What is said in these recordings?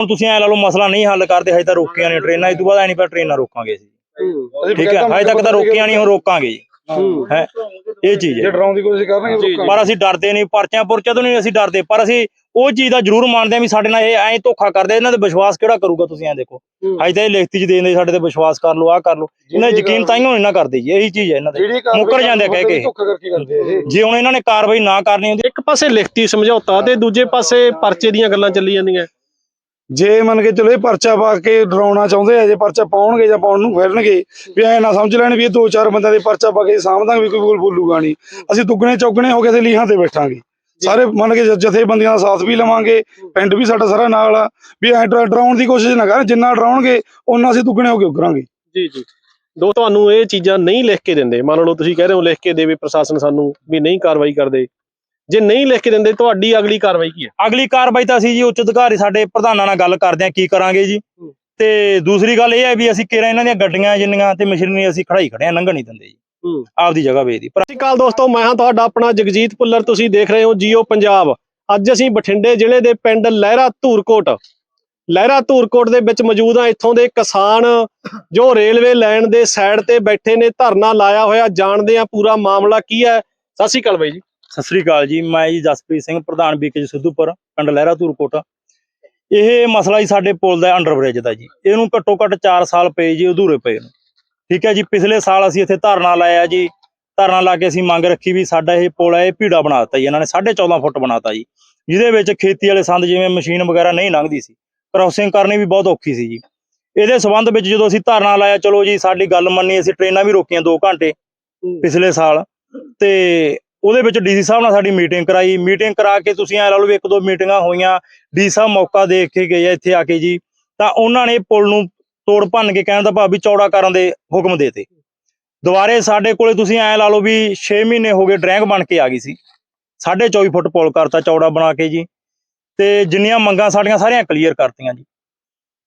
ਹੁਣ ਤੁਸੀਂ ਐ ਲਾ ਲਓ ਮਸਲਾ ਨਹੀਂ ਹੱਲ ਕਰਦੇ ਹਜੇ ਤਾਂ ਰੋਕੀਆਂ ਨੇ ਟ੍ਰੇਨਾਂ ਇਸ ਤੋਂ ਬਾਅਦ ਐ ਨਹੀਂ ਪਰ ਟ੍ਰੇਨਾਂ ਰੋਕਾਂਗੇ ਅਸੀਂ। ਠੀਕ ਹੈ ਹਜੇ ਤੱਕ ਤਾਂ ਰੋਕੀਆਂ ਨਹੀਂ ਹੁਣ ਰੋਕਾਂਗੇ ਜੀ। ਹੈ। ਇਹ ਚੀਜ਼ ਜੇ ਹੈ ਡਰਾਉਣ ਦੀ ਕੋਸ਼ਿਸ਼ ਕਰਨਗੇ। ਲੋਕਾਂ ਪਰ ਅਸੀਂ ਡਰਦੇ ਨਹੀਂ ਪਰਚਿਆਂ ਪੁਰਚਿਆਂ ਤੋਂ ਨਹੀਂ ਅਸੀਂ ਡਰਦੇ ਪਰ ਅਸੀਂ ਉਹ ਚੀਜ਼ ਦਾ ਜ਼ਰੂਰ ਮੰਨਦੇ ਆ ਵੀ ਸਾਡੇ ਨਾਲ ਇਹ ਐਂ ਧੋਖਾ ਕਰਦੇ ਇਹਨਾਂ ਤੇ ਵਿਸ਼ਵਾਸ ਕਿਹੜਾ ਕਰੂਗਾ ਤੁਸੀਂ ਐਂ ਦੇਖੋ। ਹਜੇ ਤਾਂ ਇਹ ਲਿਖਤੀ ਚ ਦੇ ਦਿੰਦੇ ਸਾਡੇ ਤੇ ਵਿਸ਼ਵਾਸ ਕਰ ਲਓ ਆਹ ਕਰ ਲਓ। ਇਹਨਾਂ ਦਾ ਯਕੀਨ ਤਾਂ ਹੀ ਨਹੀਂ ਨਾ ਕਰਦੇ ਜੀ ਇਹੀ ਚੀਜ਼ ਹੈ ਇਹਨਾਂ ਦੇ ਮੁੱਕਰ ਜਾਂਦੇ ਕਹਿ ਕੇ। ਧੋਖਾ ਕਰਕੇ ਕਰਦੇ ਆ ਇਹ। ਜੇ ਹੁਣ ਇਹਨਾਂ ਨੇ ਕਾਰਵਾਈ ਨਾ ਕਰਨੀ ਹੁੰਦੀ। ਇੱਕ ਪਾਸੇ ਲਿਖਤੀ ਸਮਝੌਤਾ ਤੇ ਦੂਜੇ ਪਾਸੇ ਪਰਚੇ ਦੀਆਂ ਗੱਲਾਂ ਚੱਲੀ ਜਾਂਦੀਆਂ। ਜੇ ਮੰਨ ਕੇ ਚਲੋ ਇਹ ਪਰਚਾ ਪਾ ਕੇ ਡਰਾਉਣਾ ਚਾਹੁੰਦੇ ਆ ਜੇ ਪਰਚਾ ਪਾਉਣਗੇ ਜਾਂ ਪਾਉਣ ਨੂੰ ਫਿਰਨਗੇ ਵੀ ਐ ਨਾ ਸਮਝ ਲੈਣ ਵੀ ਇਹ ਦੋ ਚਾਰ ਬੰਦਿਆਂ ਦੇ ਪਰਚਾ ਪਾ ਕੇ ਸਾਂਭਦਾਂਗੇ ਵੀ ਕੋਈ ਬੋਲ ਬੋਲੂਗਾ ਨਹੀਂ। ਅਸੀਂ ਦੁੱਗਣੇ ਚੌਗਣੇ ਹੋ ਕੇ ਤੇ ਲੀਹਾਂ ਤੇ ਬੈਠਾਂਗੇ। ਸਾਰੇ ਮੰਨ ਕੇ ਜਥੇਬੰਦੀਆਂ ਦਾ ਸਾਥ ਵੀ ਲਵਾਂਗੇ ਪਿੰਡ ਵੀ ਸਾਡਾ ਸਾਰਾ ਨਾਲ ਆ ਵੀ ਐ ਡਰਾ- ਡਰਾਉਣ ਦੀ ਕੋਸ਼ਿਸ਼ ਨਾ ਕਰਨ ਜਿੰਨਾ ਡਰਾਉਣਗੇ ਉਹਨਾਂ ਅਸੀਂ ਦੁੱਗਣੇ ਹੋ ਕੇ ਉਗਰਾਂਗੇ। ਜੀ ਜੀ। ਦੋ ਤੁਹਾਨੂੰ ਇਹ ਚੀਜ਼ਾਂ ਨਹੀਂ ਲਿਖ ਕੇ ਦਿੰਦੇ। ਮੰਨ ਲਓ ਤੁਸੀਂ ਕਹਿ ਰਹੇ ਹੋ ਲਿਖ ਕੇ ਦੇਵੇ ਪ੍ਰਸ਼ਾਸਨ ਸਾਨੂੰ ਵੀ ਨਹੀਂ ਕਾਰਵਾਈ ਕਰਦੇ। ਜੇ ਨਹੀਂ ਲਿਖ ਕੇ ਦਿੰਦੇ ਤੁਹਾਡੀ ਅਗਲੀ ਕਾਰਵਾਈ ਕੀ ਹੈ? ਅਗਲੀ ਕਾਰਵਾਈ ਤਾਂ ਅਸੀਂ ਜੀ ਉੱਚ ਅਧਿਕਾਰੀ ਸਾਡੇ ਪ੍ਰਧਾਨਾਂ ਨਾਲ ਗੱਲ ਕਰਦੇ ਆ ਕੀ ਕਰਾਂਗੇ ਜੀ। ਤੇ ਦੂਸਰੀ ਗੱਲ ਇਹ ਹੈ ਵੀ ਅਸੀਂ ਕਿਹੜਾ ਇਹਨਾਂ ਦੀਆਂ ਗੱਡੀਆਂ ਜਿੰਨੀਆਂ ਤੇ ਮਸ਼ੀਨਰੀ ਅਸੀਂ ਖੜਾਈ ਖੜੇ ਆ ਲੰਘਣ ਨਹੀਂ ਦਿੰਦੇ ਜੀ। ਆਪਦੀ ਜਗ੍ਹਾ ਵੇਚਦੀ। ਪਰ ਸਤਿ ਸ਼੍ਰੀ ਅਕਾਲ ਦੋਸਤੋ ਮੈਂ ਹਾਂ ਤੁਹਾਡਾ ਆਪਣਾ ਜਗਜੀਤ ਪੁੱਲਰ ਤੁਸੀਂ ਦੇਖ ਰਹੇ ਹੋ ਜੀਓ ਪੰਜਾਬ। ਅੱਜ ਅਸੀਂ ਬਠਿੰਡੇ ਜ਼ਿਲ੍ਹੇ ਦੇ ਪਿੰਡ ਲਹਿਰਾ ਧੂਰਕੋਟ ਲਹਿਰਾ ਧੂਰਕੋਟ ਦੇ ਵਿੱਚ ਮੌਜੂਦ ਆ ਇੱਥੋਂ ਦੇ ਕਿਸਾਨ ਜੋ ਰੇਲਵੇ ਲਾਈਨ ਦੇ ਸਾਈਡ ਤੇ ਬੈਠੇ ਨੇ ਧਰਨਾ ਲਾਇਆ ਹੋਇਆ ਜਾਣਦੇ ਆ ਪੂਰਾ ਮਾਮਲਾ ਕੀ ਹੈ। ਸਤਿ ਸ਼੍ਰੀ ਅਕਾਲ ਬਾਈ ਜੀ। ਸਤਿ ਸ੍ਰੀ ਅਕਾਲ ਜੀ, ਮੈਂ ਜੀ ਜਸਪ੍ਰੀਤ ਸਿੰਘ, ਪ੍ਰਧਾਨ ਬੀਕੇ ਸਿੱਧੂਪੁਰ, ਪਿੰਡ ਲਹਿਰਾ ਧੂਰਕੋਟ ਇਹ ਮਸਲਾ ਜੀ ਸਾਡੇ ਪੁਲ ਦਾ ਅੰਡਰਬ੍ਰਿਜ ਦਾ ਜੀ। ਇਹਨੂੰ ਘੱਟੋ ਘੱਟ 4 ਸਾਲ ਪਏ ਜੀ, ਅਧੂਰੇ ਪਏ ਨੂੰ। ਠੀਕ ਹੈ ਜੀ, ਪਿਛਲੇ ਸਾਲ ਅਸੀਂ ਇੱਥੇ ਧਰਨਾ ਲਾਇਆ ਜੀ। ਧਰਨਾ ਲਾ ਕੇ ਅਸੀਂ ਮੰਗ ਰੱਖੀ ਵੀ ਸਾਡਾ ਇਹ ਪੁਲ ਹੈ, ਇਹ ਭੀੜਾ ਬਣਾ ਦਿੱਤਾ ਜੀ। ਇਹਨਾਂ ਨੇ 14.5 ਫੁੱਟ ਬਣਾਤਾ ਜੀ। ਜਿਹਦੇ ਵਿੱਚ ਖੇਤੀ ਵਾਲੇ ਸੰਦ ਜਿਵੇਂ ਮਸ਼ੀਨ ਵਗੈਰਾ ਨਹੀਂ ਲੰਘਦੀ ਸੀ। ਕ੍ਰਾਸਿੰਗ ਕਰਨੀ ਵੀ ਬਹੁਤ ਔਖੀ ਸੀ ਜੀ। ਇਹਦੇ ਸਬੰਧ ਵਿੱਚ ਜਦੋਂ ਅਸੀਂ ਧਰਨਾ ਲਾਇਆ, ਚਲੋ ਜੀ, ਸਾਡੀ ਗੱਲ ਮੰਨੀ, ਅਸੀਂ ਟ੍ਰੇਨਾਂ ਵੀ ਰੋਕੀਆਂ 2 ਘੰਟੇ ਪਿਛਲੇ ਸਾਲ। ਤੇ ਉਹਦੇ ਵਿੱਚ ਡੀਸੀ ਸਾਹਿਬ ਨਾਲ ਸਾਡੀ ਮੀਟਿੰਗ ਕਰਾਈ। ਮੀਟਿੰਗ ਕਰਾ ਕੇ ਤੁਸੀਂ ਐ ਲਾ ਲਓ ਵੀ ਇੱਕ ਦੋ ਮੀਟਿੰਗਾਂ ਹੋਈਆਂ। ਡੀ ਸਾਹਿਬ ਮੌਕਾ ਦੇਖ ਕੇ ਗਏ ਆ ਇੱਥੇ ਆ ਕੇ ਜੀ। ਤਾਂ ਉਹਨਾਂ ਨੇ ਪੁਲ ਨੂੰ ਤੋੜ ਭੰਨ ਕੇ ਕਹਿਣ ਦਾ ਭਾਵ ਵੀ ਚੌੜਾ ਕਰਨ ਦੇ ਹੁਕਮ ਦੇਤੇ। ਦੁਬਾਰੇ ਸਾਡੇ ਕੋਲੇ ਤੁਸੀਂ ਐ ਲਾ ਲਓ ਵੀ 6 ਮਹੀਨੇ ਹੋ ਗਏ ਡਰੈਂਗ ਬਣ ਕੇ ਆ ਗਈ ਸੀ। 24 ਫੁੱਟ ਪੁਲ ਕਰਤਾ ਚੌੜਾ ਬਣਾ ਕੇ ਜੀ। ਤੇ ਜਿੰਨੀਆਂ ਮੰਗਾਂ ਸਾਡੀਆਂ ਸਾਰੀਆਂ ਕਲੀਅਰ ਕਰਤੀਆਂ ਜੀ।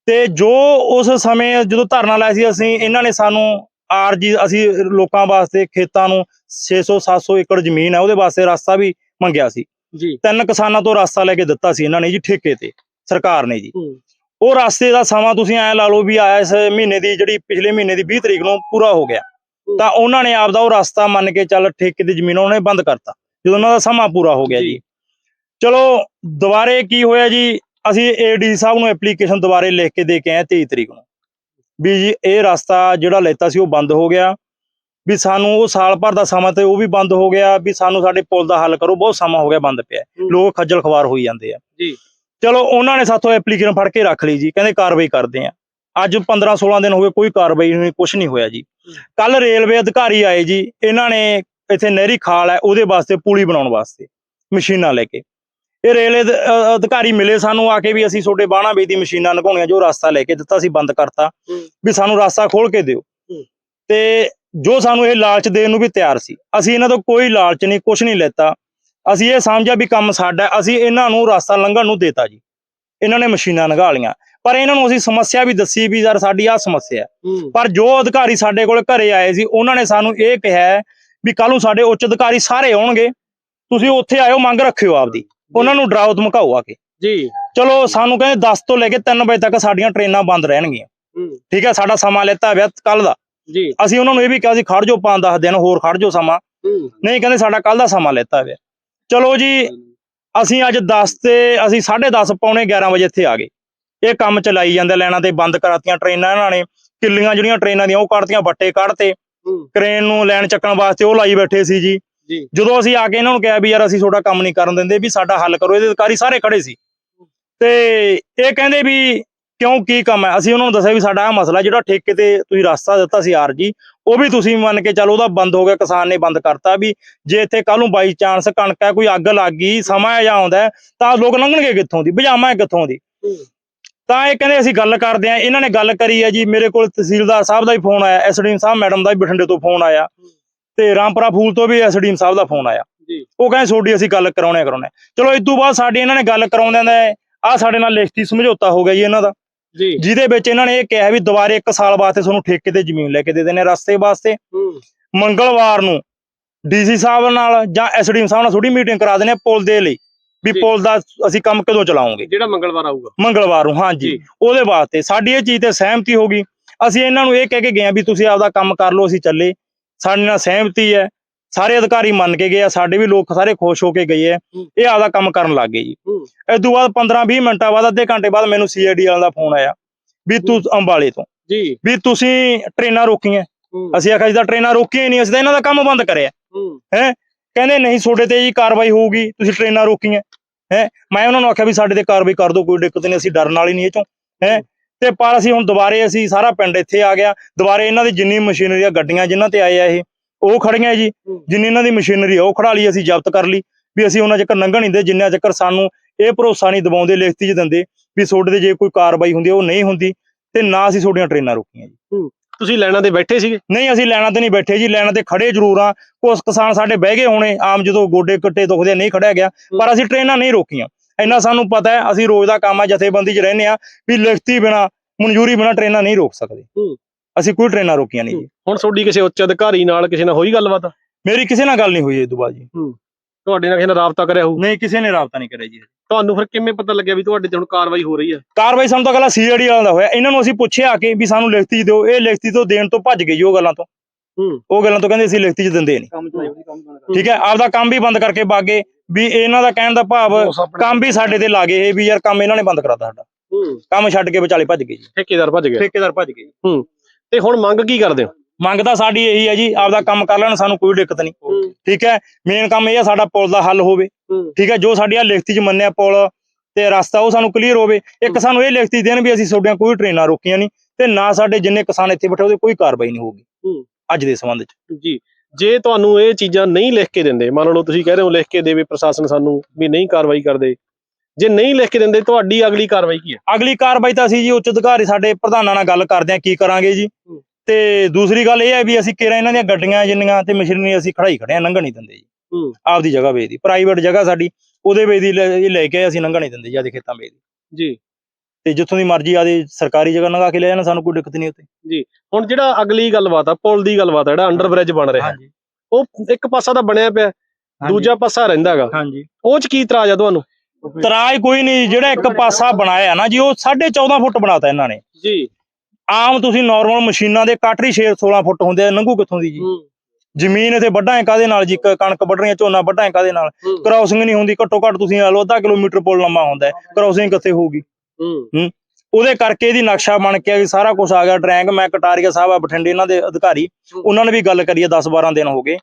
ਤੇ ਜੋ ਉਸ ਸਮੇਂ ਜਦੋਂ ਧਰਨਾ ਲਾਇਆ ਸੀ ਅਸੀਂ, ਇਹਨਾਂ ਨੇ ਸਾਨੂੰ ਆਰਜੀ ਅਸੀਂ ਲੋਕਾਂ ਵਾਸਤੇ ਖੇਤਾਂ ਨੂੰ 600 700 ਏਕੜ ਜ਼ਮੀਨ ਹੈ ਉਹਦੇ ਵਾਸਤੇ ਰਸਤਾ ਵੀ ਮੰਗਿਆ ਸੀ ਜੀ ਤਿੰਨ ਕਿਸਾਨਾਂ ਤੋਂ ਰਸਤਾ ਲੈ ਕੇ ਦਿੱਤਾ ਸੀ ਇਹਨਾਂ ਨੇ ਜੀ ਠੇਕੇ ਤੇ ਸਰਕਾਰ ਨੇ ਜੀ। ਉਹ ਰਸਤੇ ਦਾ ਸਮਾਂ ਤੁਸੀਂ ਐ ਲਾ ਲਓ ਵੀ ਆਇਆ ਇਸ ਮਹੀਨੇ ਦੀ ਜਿਹੜੀ ਪਿਛਲੇ ਮਹੀਨੇ ਦੀ 20 ਤਰੀਕ ਨੂੰ ਪੂਰਾ ਹੋ ਗਿਆ। ਤਾਂ ਉਹਨਾਂ ਨੇ ਆਪਦਾ ਉਹ ਰਸਤਾ ਮੰਨ ਕੇ ਚੱਲ ਠੇਕੇ ਦੀ ਜ਼ਮੀਨ ਉਹਨਾਂ ਬੰਦ ਕਰਤਾ ਜਦੋਂ ਉਹਨਾਂ ਦਾ ਸਮਾਂ ਪੂਰਾ ਹੋ ਗਿਆ। ਜੀ ਚਲੋ ਦੁਬਾਰੇ ਕੀ ਹੋਇਆ ਜੀ ਅਸੀਂ ਏਡੀ ਸਾਹਿਬ ਨੂੰ ਐਪਲੀਕੇਸ਼ਨ ਦੁਬਾਰੇ ਲਿਖ ਕੇ ਦੇ ਕੇ ਆਏ 23 ਤਰੀਕ ਨੂੰ ਵੀ ਜੀ ਇਹ ਰਸਤਾ ਜਿਹੜਾ ਲੈਤਾ ਸੀ ਉਹ ਬੰਦ ਹੋ ਗਿਆ। ਵੀ ਸਾਨੂੰ ਉਹ ਸਾਲ ਭਰ ਦਾ ਸਮਾਂ ਤੇ ਉਹ ਵੀ ਬੰਦ ਹੋ ਗਿਆ ਵੀ ਸਾਨੂੰ ਸਾਡੇ ਪੁਲ ਦਾ ਹੱਲ ਕਰੋ ਬਹੁਤ ਸਮਾਂ ਹੋ ਗਿਆ ਬੰਦ ਪਿਆ। ਲੋਕ ਖੱਜਲ ਖਵਾਰ ਹੋਈ ਜਾਂਦੇ ਆ। ਜੀ। ਚਲੋ ਉਹਨਾਂ ਨੇ ਸਾਥੋਂ ਐਪਲੀਕੇਸ਼ਨ ਫੜ ਕੇ ਰੱਖ ਲਈ ਜੀ ਕਹਿੰਦੇ ਕਾਰਵਾਈ ਕਰਦੇ ਆ। ਅੱਜ 15 16 ਦਿਨ ਹੋ ਗਏ ਕੋਈ ਕਾਰਵਾਈ ਨਹੀਂ ਕੁਝ ਨਹੀਂ ਹੋਇਆ ਜੀ। ਕੱਲ ਰੇਲਵੇ ਅਧਿਕਾਰੀ ਆਏ ਜੀ ਇਹਨਾਂ ਨੇ ਇੱਥੇ ਨਹਿਰੀ ਖਾਲ ਹੈ ਉਹਦੇ ਵਾਸਤੇ ਪੁਲੀ ਬਣਾਉਣ ਵਾਸਤੇ ਮਸ਼ੀਨਾਂ ਲੈ ਕੇ। ਇਹ ਅ- ਅਧਿਕਾਰੀ ਮਿਲੇ ਸਾਨੂੰ ਆ ਕੇ ਵੀ ਅਸੀਂ ਤੁਹਾਡੇ ਬਾਣਾ ਵੇਦੀ ਮਸ਼ੀਨਾਂ ਲਗਾਉਣੀਆਂ ਜੋ ਰਸਤਾ ਲੈ ਕੇ ਦਿੱਤਾ ਸੀ ਬੰਦ ਕਰਤਾ। ਵੀ ਸਾਨੂੰ ਰਸਤਾ ਖੋਲ ਕੇ ਦਿਓ। ਤੇ ਜੋ ਸਾਨੂੰ ਇਹ ਲਾਲਚ ਦੇਣ ਨੂੰ ਵੀ ਤਿਆਰ ਸੀ ਅਸੀਂ ਇਹਨਾਂ ਤੋਂ ਕੋਈ ਲਾਲਚ ਨਹੀਂ ਕੁਝ ਨਹੀਂ ਲੈਤਾ। ਅਸੀਂ ਇਹ ਸਮਝਿਆ ਵੀ ਕੰਮ ਸਾਡਾ ਅਸੀਂ ਇਹਨਾਂ ਨੂੰ ਰਸਤਾ ਲੰਘਣ ਨੂੰ ਦੇਤਾ ਜੀ। ਇਹਨਾਂ ਨੇ ਮਸ਼ੀਨਾਂ ਲੰਘਾ ਲੀਆਂ ਪਰ ਇਹਨਾਂ ਨੂੰ ਅਸੀਂ ਸਮੱਸਿਆ ਵੀ ਦੱਸੀ ਵੀ ਯਾਰ ਸਾਡੀ ਆਹ ਸਮੱਸਿਆ ਪਰ ਜੋ ਅਧਿਕਾਰੀ ਸਾਡੇ ਕੋਲ ਘਰੇ ਆਏ ਸੀ ਉਹਨਾਂ ਨੇ ਸਾਨੂੰ ਇਹ ਕਿਹਾ ਵੀ ਕੱਲ ਨੂੰ ਸਾਡੇ ਉੱਚ ਅਧਿਕਾਰੀ ਸਾਰੇ ਆਉਣਗੇ। ਤੁਸੀਂ ਉੱਥੇ ਆਇਓ ਮੰਗ ਰੱਖਿਓ ਆਪਦੀ। ਉਹਨਾਂ ਨੂੰ ਡਰਾਓ ਧਮਕਾਓ ਆ ਕੇ। ਜੀ। ਚਲੋ ਸਾਨੂੰ ਕਹਿੰਦੇ 10 ਤੋਂ ਲੈ ਕੇ 3 ਵਜੇ ਤੱਕ ਸਾਡੀਆਂ ਟ੍ਰੇਨਾਂ ਬੰਦ ਰਹਿਣਗੀਆਂ। ਠੀਕ ਹੈ ਸਾਡਾ ਸਮਾਂ ਲੈਤਾ ਹੋਇਆ ਕੱਲ ਦਾ। ਜੀ। ਅਸੀਂ ਉਹਨਾਂ ਨੂੰ ਇਹ ਵੀ ਕਿਹਾ ਸੀ ਖੜ ਜਾਓ 5-10 ਦਿਨ ਹੋਰ ਖੜ ਜਾਓ ਸਮਾਂ। ਨਹੀਂ ਕਹਿੰਦੇ ਸਾਡਾ ਕੱਲ ਦਾ ਸਮਾਂ ਲੈਤਾ ਹੋਇਆ। ਚਲੋ ਜੀ ਅਸੀਂ ਅੱਜ 10 ਤੇ ਅਸੀਂ 10:30 ਪੌਣੇ 11 ਵਜੇ ਇੱਥੇ ਆ ਗਏ। ਇਹ ਕੰਮ ਚਲਾਈ ਜਾਂਦੇ ਲੈਣਾ ਤੇ ਬੰਦ ਕਰਾਤੀਆਂ ਟ੍ਰੇਨਾਂ ਇਹਨਾਂ ਨੇ। ਕਿੱਲੀਆਂ ਜਿਹੜੀਆਂ ਟ੍ਰੇਨਾਂ ਦੀਆਂ ਉਹ ਕੱਢਤੀਆਂ ਬੱਟੇ ਕੱਢਤੇ। ਕ੍ਰੇਨ ਨੂੰ ਲੈਣ ਚੱਕਣ ਵਾਸਤੇ ਉਹ ਲਾਈ ਬੈਠੇ ਸੀ ਜੀ। ਜਦੋਂ ਅਸੀਂ ਆ ਕੇ ਇਹਨਾਂ ਨੂੰ ਕਿਹਾ ਵੀ ਯਾਰ ਅਸੀਂ ਤੁਹਾਡਾ ਕੰਮ ਨਹੀਂ ਕਰਨ ਦਿੰਦੇ ਵੀ ਸਾਡਾ ਹੱਲ ਕਰੋ ਇਹਦੇ ਅਧਿਕਾਰੀ ਸਾਰੇ ਖੜੇ ਸੀ। ਤੇ ਇਹ ਕਹਿੰਦੇ ਵੀ ਕਿਉਂ ਕੀ ਕੰਮ ਹੈ? ਅਸੀਂ ਉਹਨਾਂ ਨੂੰ ਦੱਸਿਆ ਵੀ ਸਾਡਾ ਇਹ ਮਸਲਾ ਜਿਹੜਾ ਠੇਕੇ ਤੇ ਤੁਸੀਂ ਰਸਤਾ ਦਿੱਤਾ ਸੀ ਆਰਜੀ ਉਹ ਵੀ ਤੁਸੀਂ ਮੰਨ ਕੇ ਚੱਲ ਉਹਦਾ ਬੰਦ ਹੋ ਗਿਆ ਕਿਸਾਨ ਨੇ ਬੰਦ ਕਰਤਾ ਵੀ ਜੇ ਇੱਥੇ ਕੱਲ ਨੂੰ ਬਾਈ ਚਾਂਸ ਕਣਕ ਹੈ ਕੋਈ ਅੱਗ ਲੱਗ ਗਈ ਸਮਾਂ ਜਾਂ ਆਉਂਦਾ ਹੈ, ਤਾਂ ਲੋਕ ਲੰਘਣਗੇ ਕਿੱਥੋਂ ਦੀ? ਹੈ ਕਿੱਥੋਂ ਦੀ? ਹੂੰ। ਤਾਂ ਇਹ ਕਹਿੰਦੇ ਅਸੀਂ ਗੱਲ ਕਰਦੇ ਆ ਇਹਨਾਂ ਨੇ ਗੱਲ ਕਰੀ ਹੈ ਜੀ ਮੇਰੇ ਕੋਲ ਤਹਿਸੀਲਦਾਰ ਸਾਹਿਬ ਦਾ ਵੀ ਫੋਨ ਆਇਆ ਐਸਡੀਐਮ ਸਾਹਿਬ ਮੈਡਮ ਦਾ ਵੀ ਬਠਿੰਡੇ ਤੋਂ ਫੋਨ ਆਇਆ। ਤੇ ਰਾਮਪੁਰਾ ਫੂਲ ਤੋਂ ਵੀ ਐਸਡੀਐਮ ਸਾਹਿਬ ਦਾ ਫੋਨ ਆਇਆ। ਜੀ। ਉਹ ਕਹਿੰਦੇ ਤੁਹਾਡੀ ਅਸੀਂ ਗੱਲ ਕਰਾਉਣੇ ਕਰਾਉਣੇ ਚਲੋ ਇਸ ਤੋਂ ਬਾਅਦ ਸਾਡੀ ਇਹਨਾਂ ਨੇ ਗੱਲ ਕਰਾਉਂਦਿਆਂ ਦਾ ਆ ਸਾਡੇ ਨਾਲ ਲਿਖਤੀ ਸਮਝੌਤਾ ਹੋ ਗਿਆ ਜੀ ਇਹਨਾਂ ਦਾ। ਜੀ। ਜਿਹਦੇ ਵਿੱਚ ਇਹਨਾਂ ਨੇ ਇਹ ਕਿਹਾ ਵੀ ਦੁਬਾਰੇ 1 ਸਾਲ ਵਾਸਤੇ ਤੁਹਾਨੂੰ ਠੇਕੇ ਤੇ ਜ਼ਮੀਨ ਲੈ ਕੇ ਦੇ ਦੇਣੇ ਰਸਤੇ ਵਾਸਤੇ। ਹੂੰ। ਮੰਗਲਵਾਰ ਨੂੰ ਡੀਸੀ ਸਾਹਿਬ ਨਾਲ ਜਾਂ ਐਸਡੀਐਮ ਸਾਹਿਬ ਨਾਲ ਥੋੜੀ ਮੀਟਿੰਗ ਕਰਾ ਦੇਣੇ ਪੁਲ ਦੇ ਲਈ ਵੀ। ਪੁਲ ਦਾ ਅਸੀਂ ਕੰਮ ਕਦੋਂ ਚਲਾਉਂਗੇ ਜਿਹੜਾ ਮੰਗਲਵਾਰ ਆਊਗਾ। ਮੰਗਲਵਾਰ ਨੂੰ ਹਾਂਜੀ। ਉਹਦੇ ਵਾਸਤੇ ਸਾਡੀ ਇਹ ਚੀਜ਼ ਤੇ ਸਹਿਮਤੀ ਹੋ ਗਈ। ਅਸੀਂ ਇਹਨਾਂ ਨੂੰ ਇਹ ਕਹਿ ਕੇ ਗਏ ਆ ਵੀ ਤੁਸੀਂ ਆਪਦਾ ਕੰਮ ਕਰ ਲਓ ਅਸੀਂ ਚੱਲੇ। ਸਾਡੇ ਨਾਲ ਸਹਿਮਤੀ ਹੈ। ਸਾਰੇ ਅਧਿਕਾਰੀ ਮੰਨ ਕੇ ਗਏ ਆ ਸਾਡੇ ਵੀ ਲੋਕ ਸਾਰੇ ਖੁਸ਼ ਹੋ ਕੇ ਗਏ ਆ। ਇਹ ਆਪਦਾ ਕੰਮ ਕਰਨ ਲੱਗ ਗਏ ਜੀ। ਇਸ ਤੋਂ ਬਾਅਦ 15-20 ਮਿੰਟਾਂ ਬਾਅਦ ਅੱਧੇ ਘੰਟੇ ਬਾਅਦ ਮੈਨੂੰ ਸੀਆਈਡੀ ਵਾਲਾ ਦਾ ਫੋਨ ਆਇਆ ਵੀ ਤੂੰ ਅੰਬਾਲੇ ਤੋਂ। ਜੀ। ਵੀ ਤੁਸੀਂ ਟ੍ਰੇਨਾਂ ਰੋਕੀਆਂ। ਅਸੀਂ ਆਖਿਆ ਜੀ ਤਾਂ ਟ੍ਰੇਨਾਂ ਰੋਕੀਆਂ ਹੀ ਨਹੀਂ ਅਸੀਂ ਤਾਂ ਇਹਨਾਂ ਦਾ ਕੰਮ ਬੰਦ ਕਰਿਆ। ਹੂੰ। ਕਹਿੰਦੇ ਨਹੀਂ ਤੁਹਾਡੇ ਤੇ ਜੀ ਕਾਰਵਾਈ ਹੋਊਗੀ ਤੁਸੀਂ ਟ੍ਰੇਨਾਂ ਰੋਕੀਆਂ। ਹੈ? ਮੈਂ ਉਹਨਾਂ ਨੂੰ ਆਖਿਆ ਵੀ ਸਾਡੇ ਤੇ ਕਾਰਵਾਈ ਕਰ ਦਿਓ ਕੋਈ ਦਿੱਕਤ ਨਹੀਂ ਅਸੀਂ ਡਰਨ ਵਾਲੀ ਨਹੀਂ ਇਹ ਚੋਂ। ਹੈ? ਤੇ ਪਰ ਅਸੀਂ ਹੁਣ ਦੁਬਾਰੇ ਅਸੀਂ ਸਾਰਾ ਪਿੰਡ ਇੱਥੇ ਆ ਗਿਆ। ਦੁਬਾਰੇ ਇਹਨਾਂ ਦੀ ਜਿੰਨੀ ਮਸ਼ੀਨਰੀ ਆ ਗੱਡੀਆਂ ਜਿਨ੍ਹਾਂ ਤੇ ਆਏ ਆ ਇਹ ਉਹ ਖੜੀਆਂ ਜੀ। ਜਿੰਨੀ ਇਹਨਾਂ ਦੀ ਮਸ਼ੀਨਰੀ ਆ ਉਹ ਖੜਾ ਲਈ ਅਸੀਂ ਜ਼ਬਤ ਕਰ ਲਈ। ਵੀ ਅਸੀਂ ਉਹਨਾਂ ਚੱਕਰ ਲੰਘਣ ਨਹੀਂ ਦੇ ਜਿੰਨਾ ਚੱਕਰ ਸਾਨੂੰ ਇਹ ਭਰੋਸਾ ਨਹੀਂ ਦਿਵਾਉਂਦੇ ਲਿਖਤੀ 'ਚ ਦਿੰਦੇ ਵੀ ਤੁਹਾਡੇ ਤੇ ਜੇ ਕੋਈ ਕਾਰਵਾਈ ਹੁੰਦੀ ਉਹ ਨਹੀਂ ਹੁੰਦੀ। ਤੇ ਨਾ ਅਸੀਂ ਤੁਹਾਡੀਆਂ ਟ੍ਰੇਨਾਂ ਰੋਕੀਆਂ ਜੀ। ਤੁਸੀਂ ਲੈਣਾ ਤੇ ਬੈਠੇ ਸੀਗੇ? ਨਹੀਂ ਅਸੀਂ ਲੈਣਾ ਤੇ ਨਹੀਂ ਬੈਠੇ ਜੀ। ਲੈਣਾ ਤੇ ਖੜੇ ਜ਼ਰੂਰ ਆ। ਕੁਝ ਕਿਸਾਨ ਸਾਡੇ ਬਹਿ ਗਏ ਹੋਣੇ। ਆਮ ਜਦੋਂ ਗੋਡੇ ਕੱਟੇ ਦੁਖਦੇ ਨਹੀਂ ਖੜਿਆ ਗਿਆ। ਪਰ ਅਸੀਂ ਟ੍ਰੇਨਾਂ ਨਹੀਂ ਰੋਕੀਆਂ। ਇੰਨਾ ਸਾਨੂੰ ਪਤਾ ਹੈ ਅਸੀਂ ਰੋਜ਼ ਦਾ ਕੰਮ ਆ ਜਥੇਬੰਦੀ 'ਚ ਰਹਿੰਦੇ ਆ ਵੀ ਲਿਖਤੀ ਬਿਨਾ ਮਨਜ਼ੂਰੀ ਬਿਨਾ ਟ੍ਰੇਨਾਂ ਨਹੀਂ ਰੋਕ ਸਕਦੇ। ਹੂੰ। ਅਸੀਂ ਕੋਈ ਟ੍ਰੇਨਾਂ ਰੋਕੀਆਂ ਨਹੀਂ। ਜੀ ਹੁਣ ਤੁਹਾਡੀ ਕਿਸੇ ਉੱਚ ਅਧਿਕਾਰੀ ਨਾਲ ਕਿਸੇ ਨਾਲ ਹੋਈ ਗੱਲਬਾਤ? ਮੇਰੀ ਕਿਸੇ ਨਾਲ ਗੱਲ ਨਹੀਂ ਹੋਈ ਇਹ ਤੋਂ ਬਾਅਦ ਜੀ। ਤੁਹਾਡੇ ਨਾਲ ਕਿਸੇ ਨਾਲ ਰਾਬਤਾ ਕਰਿਆ ਹੋਊ? ਨਹੀਂ ਕਿਸੇ ਨੇ ਰਾਬਤਾ ਨਹੀਂ ਕਰਿਆ ਜੀ। ਤੁਹਾਨੂੰ ਫਿਰ ਕਿਵੇਂ ਪਤਾ ਲੱਗਿਆ ਵੀ ਤੁਹਾਡੇ ਤੇ ਹੁਣ ਕਾਰਵਾਈ ਹੋ ਰਹੀ ਹੈ? ਕਾਰਵਾਈ ਸਾਨੂੰ ਤਾਂ ਗੱਲਾਂ ਸੀਆਈਡੀ ਵਾਲਾ ਦਾ ਹੋਇਆ। ਇਹਨਾਂ ਨੂੰ ਅਸੀਂ ਪੁੱਛਿਆ ਆ ਕੇ ਵੀ ਸਾਨੂੰ ਲਿਖਤੀ ਦਿਓ ਇਹ ਲਿਖਤੀ ਤੋਂ ਦੇਣ ਤੋਂ ਭੱਜ ਗਏ ਜੀ ਉਹ ਗੱਲਾਂ ਤੋਂ। ਹੂੰ। ਉਹ ਗੱਲਾਂ ਤੋਂ ਕਹਿੰਦੇ ਅਸੀਂ ਲਿਖਤੀ 'ਚ ਦਿੰਦੇ ਨਹੀਂ। ਠੀਕ ਹੈ ਆਪਦਾ ਕੰਮ ਵੀ ਬੰਦ ਕਰਕੇ ਬਾਗੇ। ਵੀ ਇਹਨਾਂ ਦਾ ਕਹਿਣ ਦਾ ਭਾਵ ਕੰਮ ਵੀ ਸਾਡੇ ਤੇ ਲਾ ਗਏ ਇਹ ਵੀ ਯਾਰ ਕੰਮ ਇਹਨਾਂ ਨੇ ਬੰਦ ਕਰਾਤਾ ਸਾਡਾ। ਹੂੰ। ਕੰਮ ਛੱਡ ਕੇ ਵਿਚਾਲੇ ਭੱਜ ਗਏ ਜੀ। ਠੇਕੇਦਾਰ ਭੱਜ ਗਿਆ ਠੇਕੇਦਾਰ ਭੱਜ ਗਏ। ਜੀ। ਤੇ ਹੁਣ ਮੰਗ ਕੀ ਕਰਦੇ ਹੋ? ਮੰਗ ਤਾਂ ਸਾਡੀ ਇਹੀ ਹੈ ਜੀ ਆਪਦਾ ਕੰਮ ਕਰ ਲੈਣ ਸਾਨੂੰ ਕੋਈ ਦਿੱਕਤ ਨਹੀਂ। ਠੀਕ ਹੈ ਮੇਨ ਕੰਮ ਇਹ ਹੈ ਸਾਡਾ ਪੁਲ ਦਾ ਹੱਲ ਹੋਵੇ। ਹੂੰ। ਠੀਕ ਹੈ ਜੋ ਸਾਡੀ ਆ ਲਿਖਤੀ ਚ ਮੰਨਿਆ ਪੁਲ ਤੇ ਰਸਤਾ ਉਹ ਸਾਨੂੰ ਕਲੀਅਰ ਹੋਵੇ। ਇੱਕ ਸਾਨੂੰ ਇਹ ਲਿਖਤੀ ਦੇਣ ਵੀ ਅਸੀਂ ਤੁਹਾਡੀਆਂ ਕੋਈ ਟ੍ਰੇਨਾਂ ਰੋਕੀਆਂ ਨਹੀਂ ਤੇ ਨਾ ਸਾਡੇ ਜਿੰਨੇ ਕਿਸਾਨ ਇੱਥੇ ਬੈਠੇ ਉਹਦੇ ਕੋਈ ਕਾਰਵਾਈ ਨਹੀਂ ਹੋਊਗੀ। ਹੂੰ। ਅੱਜ ਦੇ ਸੰਬੰਧ ਚ। ਜੀ। ਜੇ ਤੁਹਾਨੂੰ ਇਹ ਚੀਜ਼ਾਂ ਨਹੀਂ ਲਿਖ ਕੇ ਦਿੰਦੇ ਮੰਨ ਲਓ ਤੁਸੀਂ ਕਹਿ ਰਹੇ ਹੋ ਲਿਖ ਕੇ ਦੇਵੇ ਪ੍ਰਸ਼ਾਸਨ ਸਾਨੂੰ ਵੀ ਨਹੀਂ ਕਾਰਵਾਈ ਕਰਦੇ ਜੇ ਨਹੀਂ ਲਿਖ ਕੇ ਦਿੰਦੇ ਤੁਹਾਡੀ ਅਗਲੀ ਕਾਰਵਾਈ ਕੀ ਹੈ? ਅਗਲੀ ਕਾਰਵਾਈ ਤਾਂ ਅਸੀਂ ਜੀ ਉੱਚ ਅਧਿਕਾਰੀ ਸਾਡੇ ਪ੍ਰਧਾਨਾਂ ਨਾਲ ਗੱਲ ਕਰਦੇ ਹਾਂ ਕੀ ਕਰਾਂਗੇ ਜੀ। ਤੇ ਦੂਸਰੀ ਗੱਲ ਇਹ ਹੈ ਵੀ ਅਸੀਂ ਕਿਹੜਾ ਇਹਨਾਂ ਦੀਆਂ ਗੱਡੀਆਂ ਜਿੰਨੀਆਂ ਤੇ ਮਸ਼ੀਨਰੀ ਅਸੀਂ ਖੜਾਈ ਖੜੇ ਆ ਲੰਘਣ ਨਹੀਂ ਦਿੰਦੇ ਜੀ। ਆਪਦੀ ਜਗ੍ਹਾ ਵੇਚਦੀ ਪ੍ਰਾਈਵੇਟ ਜਗ੍ਹਾ ਸਾਡੀ ਉਹਦੇ ਵੇਚਦੀ ਲੈ ਕੇ ਅਸੀਂ ਲੰਘਣ ਨਹੀਂ ਦਿੰਦੇ ਜੀ ਆਦੇ ਖੇਤਾਂ ਵੇਚਦੀ। ਜੀ। ਤੇ ਜਿੱਥੋਂ ਦੀ ਮਰਜ਼ੀ ਆਦੀ ਸਰਕਾਰੀ ਜਗ੍ਹਾ ਲੰਘਾ ਕੇ ਲੈ ਜਾਣਾ ਸਾਨੂੰ ਕੋਈ ਦਿੱਕਤ ਨਹੀਂ ਉੱਤੇ ਹੁਣ ਜਿਹੜਾ ਅਗਲੀ ਗੱਲਬਾਤ ਆ ਪੁਲ ਦੀ ਗੱਲਬਾਤ ਆ ਜਿਹੜਾ ਅੰਡਰ ਬ੍ਰਿਜ ਬਣ ਰਿਹਾ। ਹਾਂਜੀ। ਉਹ ਇੱਕ ਪਾਸਾ ਤਾਂ ਬਣਿਆ ਪਿਆ ਦੂਜਾ ਪਾਸਾ ਰਹਿੰਦਾ ਹੈਗਾ। ਹਾਂਜੀ। ਉਹ ਚ ਕੀ ਇਤਰਾਜ਼ ਆ ਤੁਹਾਨੂੰ? ਤਰਾਜ ਕੋਈ ਨਹੀਂ ਜਿਹੜਾ ਇੱਕ ਪਾਸਾ ਬਣਾਇਆ ਨਾ ਜੀ ਉਹ 14.5 ਫੁੱਟ ਬਣਾਤਾ ਇਹਨਾਂ ਨੇ। ਜੀ। ਆਮ ਤੁਸੀਂ ਨਾਰਮਲ ਮਸ਼ੀਨਾਂ ਦੇ ਕਾਟਰੀ ਸ਼ੇਰ 16 ਫੁੱਟ ਹੁੰਦੇ ਆ ਲੰਘੂ ਕਿੱਥੋਂ ਦੀ ਜੀ? ਜ਼ਮੀਨ ਇਥੇ ਵੱਢਾਂ ਕਾਦੇ ਨਾਲ ਜੀ? ਕਣਕ ਵੱਢ ਰਹੀਆਂ ਝੋਨਾ ਵੱਢਾਂ ਕਾਦੇ ਨਾਲ? ਕ੍ਰਾਸਿੰਗ ਨਹੀਂ ਹੁੰਦੀ ਘੱਟੋ ਘੱਟ ਤੁਸੀਂ ਲਾ ਲਓ ਅੱਧਾ ਕਿਲੋਮੀਟਰ ਪੁਲ ਲੰਮਾ ਹੁੰਦਾ ਹੈ। ਕ੍ਰਾਸਿੰਗ ਕਿੱਥੇ ਹੋਊਗੀ? ਹੂੰ। ਉਹਦੇ ਕਰਕੇ ਇਹਦੀ ਨਕਸ਼ਾ ਬਣ ਕੇ ਵੀ ਸਾਰਾ ਕੁਝ ਆ ਗਿਆ। ਡਰੈਂਗ ਮੈਂ ਕਟਾਰੀਆ ਸਾਹਿਬ ਆ ਬਠਿੰਡੇ ਇਹਨਾਂ ਦੇ ਅਧਿਕਾਰੀ। ਉਹਨਾਂ ਨੇ ਵੀ ਗੱਲ ਕਰੀ ਹੈ 10 12 ਦਿਨ ਹੋ ਗਏ।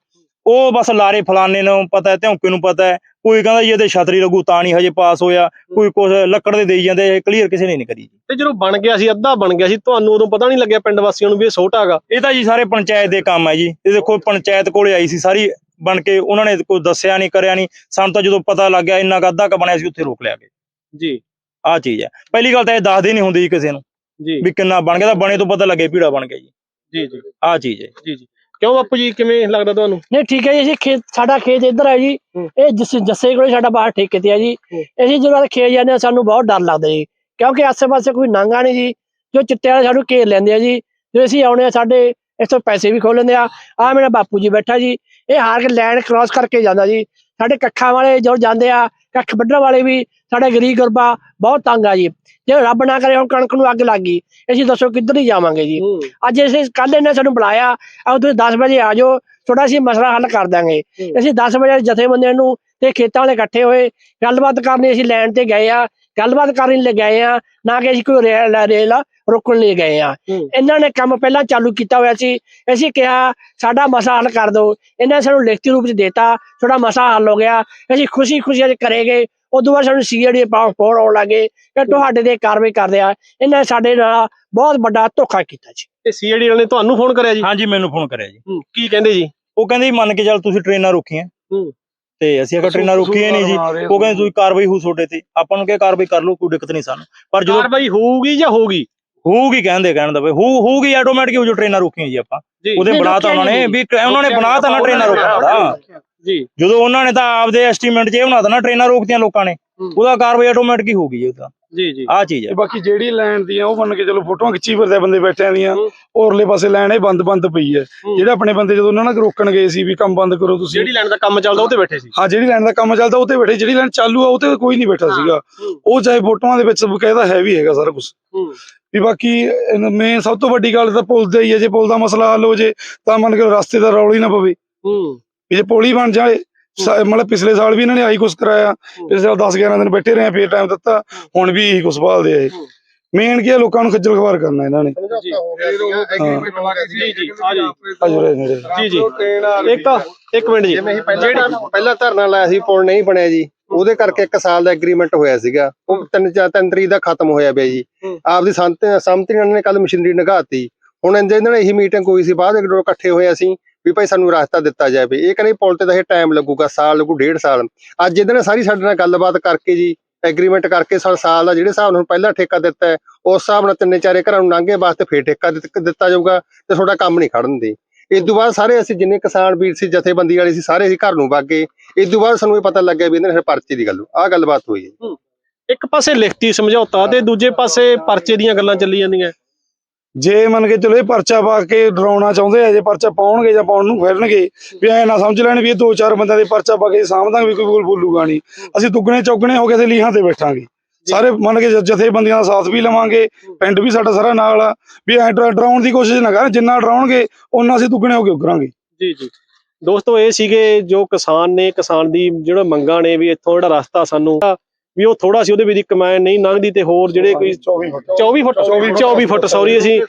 ਉਹ ਬਸ ਲਾਰੇ ਫਲਾਣੇ ਨੂੰ ਪਤਾ ਧੌਂਕੇ ਨੂੰ ਪਤਾ ਕੋਈ ਕਹਿੰਦਾ ਜੀ ਇਹਦੇ ਛਤਰੀ ਲੱਗੂ ਤਾਂ ਨਹੀਂ ਹਜੇ ਪਾਸ ਹੋਇਆ। ਕੋਈ ਕੁਝ ਲੱਕੜ ਦੇ ਦੇਈ ਜਾਂਦੇ ਕਲੀਅਰ ਕਿਸੇ ਨੇ ਨਹੀਂ ਕਰੀ ਤੇ ਜਦੋਂ ਬਣ ਗਿਆ ਸੀ ਅੱਧਾ ਬਣ ਗਿਆ ਸੀ ਤੁਹਾਨੂੰ ਉਦੋਂ ਪਤਾ ਨਹੀਂ ਲੱਗਿਆ ਪਿੰਡ ਵਾਸੀਆਂ ਨੂੰ ਵੀ ਇਹ ਛੋਟਾ ਹੈਗਾ? ਇਹ ਤਾਂ ਜੀ ਸਾਰੇ ਪੰਚਾਇਤ ਦੇ ਕੰਮ ਹੈ ਜੀ। ਇਹ ਦੇਖੋ ਪੰਚਾਇਤ ਕੋਲੇ ਆਈ ਸੀ ਸਾਰੀ ਬਣ ਕੇ ਉਹਨਾਂ ਨੇ ਕੋਈ ਦੱਸਿਆ ਨਹੀਂ ਕਰਿਆ ਨਹੀਂ। ਸਾਨੂੰ ਤਾਂ ਜਦੋਂ ਪਤਾ ਲੱਗ ਗਿਆ ਇੰਨਾ ਕੁ ਅੱਧਾ ਕ ਬਣਿਆ ਸੀ ਉੱਥੇ ਰੋਕ ਲਿਆ ਗਿਆ। ਜੀ। ਆਹ ਚੀਜ਼ ਹੈ। ਪਹਿਲੀ ਗੱਲ ਤਾਂ ਇਹ ਦੱਸਦੇ ਨਹੀਂ ਹੁੰਦੀ ਜੀ ਕਿਸੇ ਨੂੰ ਜੀ। ਵੀ ਕਿੰਨਾ ਬਣ ਗਿਆ ਤਾਂ ਬਣੇ ਤੋਂ ਪਤਾ ਲੱਗੇ ਪੀੜਾ ਬਣ ਗਿਆ ਜੀ। ਜੀ ਜੀ। ਆਹ ਚੀਜ਼ ਹੈ। ਜੀ ਜੀ। ਕਿਉਂ ਬਾਪੂ ਜੀ ਕਿਵੇਂ ਲੱਗਦਾ ਤੁਹਾਨੂੰ? ਨਹੀਂ ਠੀਕ ਹੈ ਜੀ ਅਸੀਂ ਖੇਤ ਸਾਡਾ ਖੇਤ ਇੱਧਰ ਹੈ ਜੀ। ਇਹ ਜਿਸ ਜੱਸੇ ਕੋਲੇ ਸਾਡਾ ਬਾਹਰ ਠੇਕੇ ਤੇ ਹੈ ਜੀ। ਅਸੀਂ ਜਦੋਂ ਖੇਤ ਜਾਂਦੇ ਸਾਨੂੰ ਬਹੁਤ ਡਰ ਲੱਗਦਾ ਜੀ। ਕਿਉਂਕਿ ਆਸੇ-ਪਾਸੇ ਕੋਈ ਨਾਂਗਾ ਨਹੀਂ ਜੀ। ਜੋ ਚਿੱਟੇ ਵਾਲੇ ਸਾਨੂੰ ਘੇਰ ਲੈਂਦੇ ਆ ਜੀ। ਜਦੋਂ ਅਸੀਂ ਆਉਣੇ ਆ ਸਾਡੇ ਇੱਥੋਂ ਪੈਸੇ ਵੀ ਖੋ ਲੈਂਦੇ ਆ। ਆ ਮੇਰਾ ਬਾਪੂ ਜੀ ਬੈਠਾ ਜੀ। ਇਹ ਹਾਰ ਕੇ ਲੈਂਡ ਕ੍ਰਾਸ ਕਰਕੇ ਜਾਂਦਾ ਜੀ। ਸਾਡੇ ਕੱਖਾਂ ਵਾਲੇ ਜੋ ਜਾਂਦੇ ਆ ਕੱਖ ਵੱਢਣ ਵਾਲੇ ਵੀ ਸਾਡੇ ਗਰੀਬ ਗੁਰਬਾ ਬਹੁਤ ਤੰਗ ਆ ਜੀ। ਜੇ ਰੱਬ ਨਾ ਕਰੇ ਹੁਣ ਕਣਕ ਨੂੰ ਅੱਗ ਲੱਗ ਗਈ। ਅਸੀਂ ਦੱਸੋ ਕਿੱਧਰ ਹੀ ਜਾਵਾਂਗੇ ਜੀ। ਅੱਜ ਅਸੀਂ ਕੱਲ ਇਹਨੇ ਸਾਨੂੰ ਬੁਲਾਇਆ। ਆ ਤੁਸੀਂ 10 ਵਜੇ ਆ ਜਾਓ। ਥੋੜਾ ਅਸੀਂ ਮਸਲਾ ਹੱਲ ਕਰ ਦਾਂਗੇ। ਅਸੀਂ 10 ਵਜੇ ਜਥੇਬੰਦੀਆਂ ਨੂੰ ਤੇ ਖੇਤਾਂ ਵਾਲੇ ਇਕੱਠੇ ਹੋਏ। ਗੱਲਬਾਤ ਕਰਨੀ ਅਸੀਂ ਲੈਣ ਤੇ ਗਏ ਆ। ਗੱਲਬਾਤ ਕਰਨ ਲਈ ਗਏ ਆ। ਨਾ ਕਿ ਅਸੀਂ ਕੋਈ ਰੇਲ ਰੇਲ ਰੋਕਣ ਲਈ ਗਏ ਆ। ਇਹਨਾਂ ਨੇ ਕੰਮ ਪਹਿਲਾਂ ਚਾਲੂ ਕੀਤਾ ਹੋਇਆ ਸੀ। ਅਸੀਂ ਕਿਹਾ ਸਾਡਾ ਮਸਲਾ ਹੱਲ ਕਰ ਦਿਓ। ਇਹਨਾਂ ਸਾਨੂੰ ਲਿਖਤੀ ਰੂਪ ਚ ਦੇਤਾ। ਥੋੜਾ ਮਸਲਾ ਹੱਲ ਹੋ ਗਿਆ। ਅਸੀਂ ਖੁਸ਼ੀ ਖੁਸ਼ੀ ਅੱਜ ਕਰੇਗੇ ਉਦੋਂ ਬਾਅਦ ਸਾਨੂੰ ਸੀਆਈਡੀ ਪਾਸਪੋਰਟ ਆਉਣ ਲੱਗੇ ਕਿ ਤੁਹਾਡੇ ਤੇ ਕਾਰਵਾਈ ਕਰਦੇ ਆ। ਇਹਨਾਂ ਨੇ ਸਾਡੇ ਨਾਲ ਬਹੁਤ ਵੱਡਾ ਧੋਖਾ ਕੀਤਾ ਜੀ। ਤੇ ਸੀਆਈਡੀ ਵਾਲੇ ਨੇ ਤੁਹਾਨੂੰ ਫੋਨ ਕਰਿਆ ਜੀ? ਹਾਂਜੀ ਮੈਨੂੰ ਫੋਨ ਕਰਿਆ ਜੀ। ਹੂੰ, ਕੀ ਕਹਿੰਦੇ ਜੀ? ਉਹ ਕਹਿੰਦੇ ਜੀ ਮੰਨ ਕੇ ਚੱਲ ਤੁਸੀਂ ਟ੍ਰੇਨਾਂ ਰੋਕੀਆਂ। ਹੂੰ। ਤੇ ਅਸੀਂ ਅਗਰ ਟ੍ਰੇਨਾਂ ਰੋਕੀਆਂ ਨਹੀਂ ਜੀ। ਉਹ ਕਹਿੰਦੇ ਤੁਸੀਂ ਕਾਰਵਾਈ ਹੋਊ ਤੁਹਾਡੇ ਤੇ। ਆਪਾਂ ਨੂੰ ਕਿਹਾ ਕਾਰਵਾਈ ਕਰ ਲਓ ਕੋਈ ਦਿੱਕਤ ਨਹੀਂ ਸਾਨੂੰ। ਪਰ ਜਦੋਂ ਕਾਰਵਾਈ ਹੋਊਗੀ ਜਾਂ ਹੋਊਗੀ? ਹੋਊਗੀ ਕਹਿੰਦੇ ਕਹਿਣ ਦਾ ਬਈ ਹੋਊ ਹੋਊਗੀ ਆਟੋਮੈਟਿਕ ਜੋ ਟ੍ਰੇਨਾਂ ਰੋਕੀਆਂ ਜੀ ਆਪਾਂ। ਉਹਦੇ ਬਣਾਤਾ ਉਹਨਾਂ ਨੇ ਵੀ ਉਹਨਾਂ ਨੇ ਬਣਾਤਾ ਨਾ ਟ੍ਰੇਨਾਂ ਰੋਕਣ ਜੀ। ਜਦੋਂ ਉਹਨਾਂ ਨੇ ਤਾਂ ਆਪਦੇ ਐਸਟੀਮੇਟ 'ਚ ਇਹ ਬਣਾਤਾ ਨਾ ਟ੍ਰੇਨਾਂ ਰੋਕਤੀਆਂ ਲੋਕਾਂ ਨੇ। ਉਹਦਾ ਕਾਰਵਾਈ ਆਟੋਮੈਟਿਕ ਹੀ ਜੀ ਉਹਦਾ ਜੀ ਜੀ। ਚੀਜ਼ ਹੈ। ਬਾਕੀ ਜਿਹੜੀ ਲਾਈਨ ਦੀਆਂ ਉਹ ਮੰਨ ਕੇ ਚਲੋ ਫੋਟੋਆਂ ਖਿੱਚੀ ਫਿਰਦੇ ਬੰਦੇ ਬੈਠਿਆਂ ਦੀਆਂ। ਔਰਲੇ ਪਾਸੇ ਲਾਈਨ ਇਹ ਬੰਦ ਬੰਦ ਪਈ ਹੈ। ਜਿਹੜੇ ਆਪਣੇ ਬੰਦੇ ਜਦੋਂ ਉਹਨਾਂ ਨਾਲ ਰੋਕਣ ਗਏ ਸੀ ਵੀ ਕੰਮ ਬੰਦ ਕਰੋ ਤੁਸੀਂ। ਜਿਹੜੀ ਲਾਈਨ ਦਾ ਕੰਮ ਚੱਲਦਾ ਉਹ ਤੇ ਬੈਠੇ ਸੀ। ਹਾਂ ਜਿਹੜੀ ਲਾਈਨ ਦਾ ਕੰਮ ਚੱਲਦਾ ਉਹ ਤੇ ਬੈਠੇ। ਜਿਹੜੀ ਲਾਈਨ ਚਾਲੂ ਆ ਉਹ ਤੇ ਕੋਈ ਨਹੀਂ ਬੈਠਾ ਸੀਗਾ। ਉਹ ਚਾਹੇ ਫੋਟੋਆਂ ਦੇ ਵਿੱਚ ਬਕਾਇਦਾ ਹੈ ਵੀ ਹੈਗਾ ਸਾਰਾ ਕੁਝ ਵੀ ਬਾਕੀ ਮੇਨ ਸਭ ਤੋਂ ਵੱਡੀ ਗੱਲ ਤਾਂ ਪੁਲ ਦਾ ਹੀ ਹੈ। ਜੇ ਪੁਲ ਦਾ ਮਸਲਾ ਹੱਲ ਹੋ ਜੇ ਤਾਂ ਮੰਨ ਕੇ ਰਸਤੇ ਦਾ ਰੌਲਾ ਹੀ ਨਾ ਪਵੇ। ਹੂੰ। ਵੀ ਜੇ ਪੁਲ ਹੀ ਬਣ ਜਾਏ ਮਤਲਬ ਪਿਛਲੇ ਸਾਲ ਵੀ ਇਹਨਾਂ ਨੇ ਆਹੀ ਕੁਛ ਕਰਾਇਆ ਪਿਛਲੇ ਸਾਲ 10 11 ਦਿਨ ਬੈਠੇ ਰਹੇ ਆ, ਫੇਰ ਟਾਈਮ ਦਿੱਤਾ ਹੁਣ ਵੀ ਇਹੀ ਕੁਛ ਭਾਲਦੇ ਆ ਇਹ। ਹੂੰ। ਮੇਨ ਕੀ ਲੋਕਾਂ ਨੂੰ ਖੱਜਲ ਖਵਾਰ ਕਰਨਾ ਇਹਨਾਂ ਨੇ। ਜੀ। ਜੀ ਜੀ ਆ ਜੀ। ਅਜਰੇ ਨੇੜੇ ਜੀ ਜੀ। ਇੱਕ ਇੱਕ ਮਿੰਟ ਜੀ। ਜਿਵੇਂ ਅਸੀਂ ਪਹਿਲਾਂ ਪਹਿਲਾਂ ਧਰਨਾ ਲਾਇਆ ਸੀ ਪੁਲ ਨਹੀਂ ਬਣਿਆ ਜੀ। ਉਹਦੇ ਕਰਕੇ ਇੱਕ ਸਾਲ ਦਾ ਐਗਰੀਮੈਂਟ ਹੋਇਆ ਸੀਗਾ। ਉਹ ਤਿੰਨ ਚਾਰ ਤਿੰਨ ਤਰੀਕ ਦਾ ਖਤਮ ਹੋਇਆ ਪਿਆ ਜੀ। ਆਪਦੀ ਸੰਮਤੀ ਸੰਮਤੀ ਨਾਲ ਨੇ ਕੱਲ ਮਸ਼ੀਨਰੀ ਨਗਾਤੀ। ਹੁਣ ਇਹਦੇ ਨਾਲ ਇਹੀ ਮੀਟਿੰਗ ਹੋਈ ਸੀ ਬਾਅਦ ਇੱਕ ਦੋ ਇਕੱਠੇ ਹੋਏ ਅਸੀਂ। ਵੀ ਭਾਈ ਸਾਨੂੰ ਰਸਤਾ ਦਿੱਤਾ ਜਾਵੇ ਇਹ ਕਹਿੰਦੇ ਪੁਲ ਤੇ ਤਾਂ ਇਹ ਟਾਈਮ ਲੱਗੂਗਾ, ਸਾਲ ਲੱਗੂ, ਡੇਢ ਸਾਲ। ਅੱਜ ਇਹਦੇ ਨਾਲ ਸਾਰੀ ਸਾਡੇ ਨਾਲ ਗੱਲਬਾਤ ਕਰਕੇ ਜੀ ਐਗਰੀਮੈਂਟ ਕਰਕੇ ਸਾਲ ਸਾਲ ਦਾ ਜਿਹੜੇ ਹਿਸਾਬ ਨਾਲ ਪਹਿਲਾਂ ਠੇਕਾ ਦਿੱਤਾ ਉਸ ਹਿਸਾਬ ਨਾਲ ਤਿੰਨੇ ਚਾਰੇ ਘਰਾਂ ਨੂੰ ਲੰਘੇ ਵਾਸਤੇ ਫੇਰ ਠੇਕਾ ਦਿੱਤ- ਦਿੱਤਾ ਜਾਊਗਾ ਤੇ ਤੁਹਾਡਾ ਕੰਮ ਨਹੀਂ ਖੜਨ ਦੇ ਇਸ ਤੋਂ ਬਾਅਦ ਸਾਰੇ ਅਸੀਂ ਜਿੰਨੇ ਕਿਸਾਨ ਵੀਰ ਸੀ, ਜਥੇਬੰਦੀ ਵਾਲੇ ਸੀ, ਸਾਰੇ ਅਸੀਂ ਘਰ ਨੂੰ ਵਗ। ਗਏ ਇਸ ਤੋਂ ਬਾਅਦ ਸਾਨੂੰ ਇਹ ਪਤਾ ਲੱਗਿਆ ਵੀ ਇਹਨਾਂ ਨੇ ਪਰਚੇ ਦੀ ਗੱਲ ਆਹ ਗੱਲਬਾਤ ਹੋਈ ਹੈ। ਇੱਕ ਪਾਸੇ ਲਿਖਤੀ ਸਮਝੌਤਾ ਤੇ ਦੂਜੇ ਪਾਸੇ ਪਰਚੇ ਦੀਆਂ ਗੱਲਾਂ ਚੱਲੀ ਜਾਂਦੀਆਂ। ਜੇ ਮੰਨ ਕੇ ਚਲੋ ਇਹ ਪਰਚਾ ਪਾ ਕੇ ਡਰਾਉਣਾ ਚਾਹੁੰਦੇ ਆ ਜੇ ਪਰਚਾ ਪਾਉਣਗੇ ਜਾਂ ਪਾਉਣ ਨੂੰ ਫਿਰਨਗੇ ਵੀ ਐ ਨਾ ਸਮਝ ਲੈਣ ਵੀ ਇਹ ਦੋ ਚਾਰ ਬੰਦਿਆਂ ਦੇ ਪਰਚਾ ਪਾ ਕੇ ਸਾਂਭਦਾਂਗੇ ਵੀ ਕੋਈ ਬੋਲ ਬੋਲੂਗਾ ਨਹੀਂ। ਅਸੀਂ ਦੁੱਗਣੇ ਚੌਗਣੇ ਹੋ ਕੇ ਤੇ ਲੀਹਾਂ ਤੇ ਬੈਠਾਂਗੇ। ਸਾਰੇ ਮੰਨ ਕੇ ਜਥੇਬੰਦੀਆਂ ਦਾ ਸਾਥ ਵੀ ਲਵਾਂਗੇ ਪਿੰਡ ਵੀ ਸਾਡਾ ਸਾਰਾ ਨਾਲ ਆ ਵੀ ਐ ਡਰਾ- ਡਰਾਉਣ ਦੀ ਕੋਸ਼ਿਸ਼ ਨਾ ਕਰਨ ਜਿੰਨਾ ਡਰਾਉਣਗੇ ਉਹਨਾਂ ਅਸੀਂ ਦੁੱਗਣੇ ਹੋ ਕੇ ਉਗਰਾਂਗੇ। ਜੀ ਜੀ। ਦੋਸਤੋ ਇਹ ਸੀਗੇ ਜੋ ਕਿਸਾਨ ਨੇ ਕਿਸਾਨ ਦੀ ਜਿਹੜਾ ਮੰਗਾਂ ਨੇ ਵੀ ਇੱਥੋਂ ਜਿਹੜਾ ਰਸਤਾ ਸਾਨੂੰ ਵੀ ਉਹ ਥੋੜਾ ਸੀ ਉਹਦੇ ਵਿੱਚ ਦੀ ਕਮਾਨ ਨਹੀਂ ਲੰਘਦੀ ਤੇ ਹੋਰ ਜਿਹੜੇ ਕੋਈ 24 ਫੁੱਟ। 24 ਫੁੱਟ 24 ਫੁੱਟ। ਸੌਰੀ ਅਸੀਂ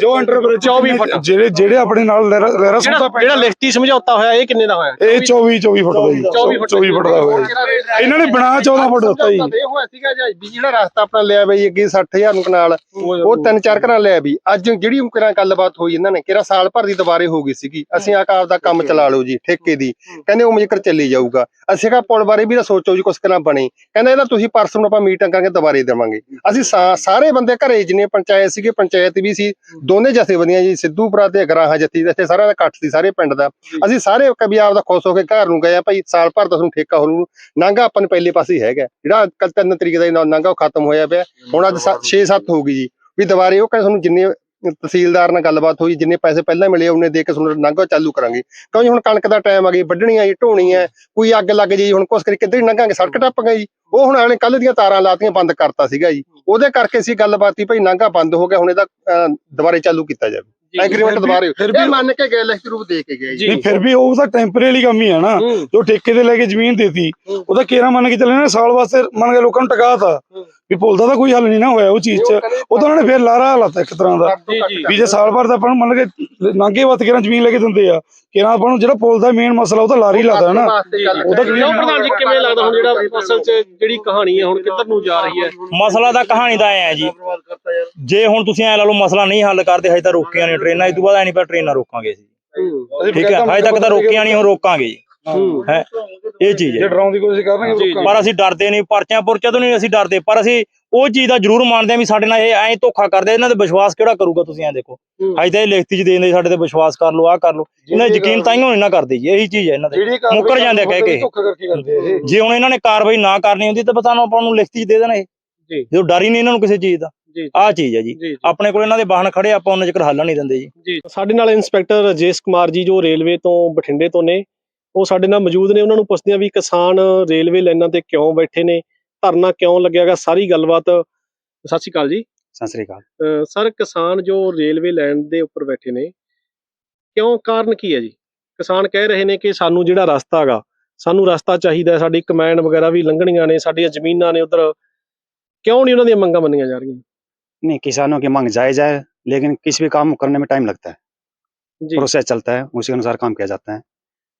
ਜੋ ਅੰਡਰਬ੍ਰਿਜ 24 ਫੁੱਟ। ਜਿਹੜੇ ਜਿਹੜੇ ਆਪਣੇ ਨਾਲ ਲਹਿਰਾ ਸੁਣਦਾ ਜਿਹੜਾ ਲਿਖਤੀ ਸਮਝੌਤਾ ਹੋਇਆ ਇਹ ਕਿੰਨੇ ਦਾ ਹੋਇਆ? ਇਹ 24 24 ਫੁੱਟ ਦਾ ਜੀ। 24 ਫੁੱਟ 24 ਫੁੱਟ ਦਾ ਹੋਇਆ। ਇਹਨਾਂ ਨੇ ਬਣਾ 14 ਫੁੱਟ ਦਿੱਤਾ ਜੀ। ਇਹ ਹੋਇਆ ਸੀਗਾ ਜੀ ਵੀ ਜਿਹੜਾ ਰਸਤਾ ਆਪਣਾ ਲਿਆ ਬਈ ਅੱਗੇ 60000 ਨੂੰ ਕਨਾਲ ਉਹ ਤਿੰਨ ਚਾਰ ਘਰਾਂ ਲਿਆ ਵੀ। ਅੱਜ ਜਿਹੜੀ ਕਿਰਾਂ ਗੱਲਬਾਤ ਹੋਈ ਇਹਨਾਂ ਨੇ ਕਿਰਾ ਸਾਲ ਭਰ ਦੀ ਦੁਬਾਰੇ ਹੋ ਗਈ ਸੀਗੀ। ਅਸੀਂ ਆਕਾਰ ਦਾ ਕੰਮ ਚਲਾ ਲਓ ਜੀ ਠੇਕੇ ਦੀ। ਕਹਿੰਦੇ ਉਹ ਜ਼ਿਕਰ ਚੱਲੀ ਜਾਊਗਾ। ਅਸੀਂ ਕਿਹਾ ਪੁਲ ਬਾਰੇ ਵੀ ਤਾਂ ਸੋਚੋ ਜੀ ਕੁਛ ਕਰਾਂ ਬਣੇ। ਕਹਿੰਦਾ ਇਹਦਾ ਤੁਸੀਂ ਪਰਸੋਂ ਆਪਾਂ ਮੀਟਿੰਗ ਕਰਕੇ ਦੁਬਾਰੇ ਦੇਵਾਂਗੇ। ਅਸੀਂ ਸਾਰੇ ਬੰਦੇ ਘਰੇ ਜਿੰਨੇ ਪੰਚਾਇਤ ਸੀਗੇ ਪੰਚਾਇਤ ਵੀ ਸੀ ਦੋਨੇ ਜਥੇਬੰਦੀਆਂ ਜੀ ਸਿੱਧੂਪੁਰਾ ਤੇ ਗਰਾਹਾਂ ਜੱਤੀ ਇੱਥੇ ਸਾਰਿਆਂ ਦਾ ਇਕੱਠ ਸੀ ਸਾਰੇ ਪਿੰਡ ਦਾ। ਅਸੀਂ ਸਾਰੇ ਕਵੀ ਆਪਦਾ ਖੁਸ਼ ਹੋ ਕੇ ਘਰ ਨੂੰ ਗਏ ਆ ਭਾਈ ਸਾਲ ਭਰ ਦਾ ਤੁਹਾਨੂੰ ਠੇਕਾ ਨੂੰ। ਨਾਂਗਾ ਆਪਾਂ ਨੂੰ ਪਹਿਲੇ ਪਾਸੇ ਹੈਗਾ। ਜਿਹੜਾ ਕੱਲ ਤਿੰਨ ਤਰੀਕ ਦਾ ਨਾਂਗਾ ਉਹ ਖਤਮ ਹੋਇਆ ਪਿਆ। ਹੁਣ ਅੱਜ 6-7 ਹੋ ਗਈ ਜੀ। ਵੀ ਦੁਬਾਰੇ ਉਹ ਕਹਿੰਦੇ ਤੁਹਾਨੂੰ ਜਿੰਨੇ ਤਹਿਸੀਲਦਾਰ ਨਾਲ ਗੱਲਬਾਤ ਹੋਈ ਜਿੰਨੇ ਪੈਸੇ ਪਹਿਲਾਂ ਮਿਲੇ ਉਹਨੇ ਦੇ ਕੇ ਤੁਹਾਨੂੰ ਨਾਂਗਾ ਚਾਲੂ ਕਰਾਂਗੇ। ਕਿਉਂਕਿ ਹੁਣ ਕਣਕ ਦਾ ਟਾਈਮ ਆ ਗਈ ਵੱਢਣੀ ਆ ਜੀ ਢੋਣੀ ਆ ਕੋਈ ਅੱਗ ਲੱਗ ਜੇ ਹੁਣ ਕੁਛ ਕਰੀ ਕਿੱਧਰ ਲੰਘਾਂਗੇ ਸੜਕ ਟੱਪ ਜੀ। ਉਹ ਹੁਣ ਆਲੇ ਕੱਲ ਦੀਆਂ ਤਾਰਾਂ ਲਾਤੀਆਂ ਬੰਦ ਕਰਤਾ ਸੀਗਾ ਜੀ। ਉਹਦੇ ਕਰਕੇ ਸੀ ਗੱਲਬਾਤ ਹੀ ਭਾਈ ਨਾਂਗਾ ਬੰਦ ਹੋ ਗਿਆ ਹੁਣ ਇਹਦਾ ਦੁਬਾਰੇ ਚਾਲੂ ਕੀਤਾ ਜਾਵੇ। ਐਗਰੀਮੈਂਟ ਦੁਬਾਰੇ ਫਿਰ ਵੀ ਮੰਨ ਕੇ ਗਏ ਲਿਖਤੀ ਰੂਪ ਦੇ ਕੇ ਗਏ ਜੀ। ਨਹੀਂ ਫਿਰ ਵੀ ਉਹ ਤਾਂ ਟੈਂਪਰੇਰੀ ਕੰਮ ਹੀ ਹੈ। ਨਾ ਜੋ ਠੇਕੇ ਤੇ ਲੈ ਕੇ ਜ਼ਮੀਨ ਦੇਤੀ। ਉਹਦਾ ਕੇਰਾ ਮੰਨ ਕੇ ਚੱਲੇ ਨਾ ਸਾਲ ਵਾਸਤੇ ਮੰਨ ਕੇ ਲੋਕਾਂ ਨੂੰ ਟਕਾਤਾ। ਵੀ ਪੁੱਲ ਦਾ ਤਾਂ ਕੋਈ ਹੱਲ ਨਹੀਂ ਨਾ ਹੋਇਆ ਉਹ ਚੀਜ਼ 'ਚ। ਉਹ ਤਾਂ ਉਹਨਾਂ ਨੇ ਫਿਰ ਲਾਰਾ ਲਾਤਾ ਇੱਕ ਤਰ੍ਹਾਂ ਦਾ। ਵੀ ਜੇ ਸਾਲ ਭਰ ਦਾ ਆਪਾਂ ਨੂੰ ਮੰਨ ਕੇ ਨਾਂਗੇ ਵੱਤ ਕੇ ਜ਼ਮੀਨ ਲੈ ਕੇ ਦਿੰਦੇ ਆ ਕਿਹਨਾਂ ਆਪਾਂ ਨੂੰ ਜਿਹੜਾ ਪੁੱਲ ਦਾ ਮੇਨ ਮਸਲਾ ਉਹ ਤਾਂ ਲਾਰੀ ਲਾਦਾ ਨਾ। ਉਹ ਪ੍ਰਧਾਨ ਜੀ ਕਿਵੇਂ ਲੱਗਦਾ ਹੁਣ ਜਿਹੜਾ ਅਸਲ 'ਚ ਜਿਹੜੀ ਕਹਾਣੀ ਹੈ ਹੁਣ ਕਿੱਧਰ ਨੂੰ ਜਾ ਰਹੀ ਹੈ? ਮਸਲਾ ਤਾਂ ਕਹਾਣੀ ਦਾ ਐ ਜੀ। ਜੇ ਹੁਣ ਤੁਸੀਂ ਐ ਲਾ ਲਓ ਮਸਲਾ ਨਹੀਂ ਹੱਲ ਕਰਦੇ ਹਜੇ ਤਾਂ ਰੋਕੀਆਂ ਨੇ ਟ੍ਰੇਨਾਂ ਇਹ ਤੋਂ ਬਾਅਦ ਐ ਨਹੀਂ ਪਰ ਟ੍ਰੇਨਾਂ ਰੋਕਾਂਗੇ ਅਸੀਂ। ਠੀਕ ਹੈ ਹਜੇ ਤੱਕ ਤਾਂ ਰੋਕੀਆਂ ਨਹੀਂ ਹੁਣ ਰੋਕਾਂਗੇ ਜੀ। ਹੂੰ। ਹੈ ਇਹ ਚੀਜ਼ ਜੇ ਹੈ ਡਰਾਉਣ ਦੀ ਕੋਸ਼ਿਸ਼ ਕਰਨਗੇ। ਲੋਕਾਂ ਪਰ ਅਸੀਂ ਡਰਦੇ ਨਹੀਂ ਪਰਚਿਆਂ ਪੁਰਚਿਆਂ ਤੋਂ ਨਹੀਂ ਅਸੀਂ ਡਰਦੇ ਪਰ ਅਸੀਂ ਉਹ ਚੀਜ਼ ਦਾ ਜ਼ਰੂਰ ਮੰਨਦੇ ਆ ਵੀ ਸਾਡੇ ਨਾਲ ਇਹ ਐਂ ਧੋਖਾ ਕਰਦੇ ਆ, ਇਹਨਾਂ ਤੇ ਵਿਸ਼ਵਾਸ ਕਿਹੜਾ ਕਰੂਗਾ ਤੁਸੀਂ ਐਂ ਦੇਖੋ। ਹੂੰ। ਹਜੇ ਤਾਂ ਇਹ ਲਿਖਤੀ ਚ ਦੇ ਦਿੰਦੇ ਸਾਡੇ ਤੇ ਵਿਸ਼ਵਾਸ ਕਰ ਲਓ ਆਹ ਕਰ ਲਓ। ਇਹਨਾਂ ਦਾ ਯਕੀਨ ਤਾਂ ਹੀ ਨਹੀਂ ਨਾ ਕਰਦੇ ਜੀ ਇਹੀ ਚੀਜ਼ ਹੈ ਇਹਨਾਂ ਦੇ ਜਿਹੜੀ ਕਾਰਵਾਈ ਮੁੱਕਰ ਜਾਂਦੇ ਕਹਿ ਕੇ। ਧੋਖਾ ਕਰਕੇ ਕਰਦੇ ਆ ਇਹ। ਜੇ ਹੁਣ ਇਹਨਾਂ ਨੇ ਕਾਰਵਾਈ ਨਾ ਕਰਨੀ ਹੁੰਦੀ ਤਾਂ ਪਤਾ ਨਾ ਆਪਾਂ ਨੂੰ ਲਿਖਤੀ ਚ ਦੇ ਦੇਣਾ ਇਹ। ਜੀ। ਜਦੋਂ ਡਰ ਹੀ ਨਹੀਂ ਇਹਨਾਂ ਨੂੰ ਕਿਸੇ ਚੀਜ਼ ਦਾ। ਜੀ ਆਹ ਚੀਜ਼ ਹੈ ਜੀ। ਜੀ ਆਪਣੇ ਕੋਲ ਇਹਨਾਂ ਦੇ ਵਾਹਨ ਖੜੇ ਆਪਾਂ ਉਹਨਾਂ ਚਿਰ ਹੱਲ ਨਹੀਂ ਦਿੰਦੇ ਜੀ। ਜੀ। ਸਾਡੇ ਨਾਲ ਇੰਸਪੈਕਟਰ ਰਜੇਸ਼ ਕੁਮਾਰ ਜੀ ਜੋ ਰੇਲਵੇ ਤੋਂ ਬਠਿੰਡੇ ਤੋਂ ਨੇ ਉਹ ਸਾਡੇ ਨਾਲ ਮੌਜੂਦ ਨੇ ਉਹਨਾਂ ਨੂੰ ਪੁੱਛਦੇ ਆ ਵੀ ਕਿਸਾਨ ਰੇਲਵੇ ਲਾਈਨਾਂ ਤੇ ਕਿਉਂ ਬੈਠੇ ਨੇ ਧਰਨਾ ਕਿਉਂ ਲੱਗਿਆਗਾ ਸਾਰੀ ਗੱਲਬਾਤ ਸਤਿ ਸ਼੍ਰੀ ਅਕਾਲ ਜੀ ਸਤਿ ਸ੍ਰੀ ਅਕਾਲ ਅਹ ਸਰ ਕਿਸਾਨ ਜੋ ਰੇਲਵੇ ਲਾਈਨ ਦੇ ਉੱਪਰ ਬੈਠੇ ਨੇ ਕਿਉਂ ਕਾਰਨ ਕੀ ਹੈ ਜੀ ਕਿਸਾਨ ਕਹਿ ਰਹੇ ਨੇ ਕਿ ਸਾਨੂੰ ਜਿਹੜਾ ਰਸਤਾ ਹੈਗਾ ਸਾਨੂੰ ਰਸਤਾ ਚਾਹੀਦਾ ਹੈ, ਸਾਡੀ ਕਮੈਂਡ ਵਗੈਰਾ ਵੀ ਲੰਘਣੀਆਂ ਨੇ ਸਾਡੀਆਂ ਜ਼ਮੀਨਾਂ ਨੇ ਉਧਰ ਕਿਉਂ ਨਹੀਂ ਉਹਨਾਂ ਦੀਆਂ ਮੰਗਾਂ ਮੰਨੀਆਂ ਜਾ ਰਹੀਆਂ नहीं किसानों की मांग जायज है लेकिन किसी भी काम करने में टाइम लगता है ਜੀ प्रोसेस चलता है उसी अनुसार काम किया जाता है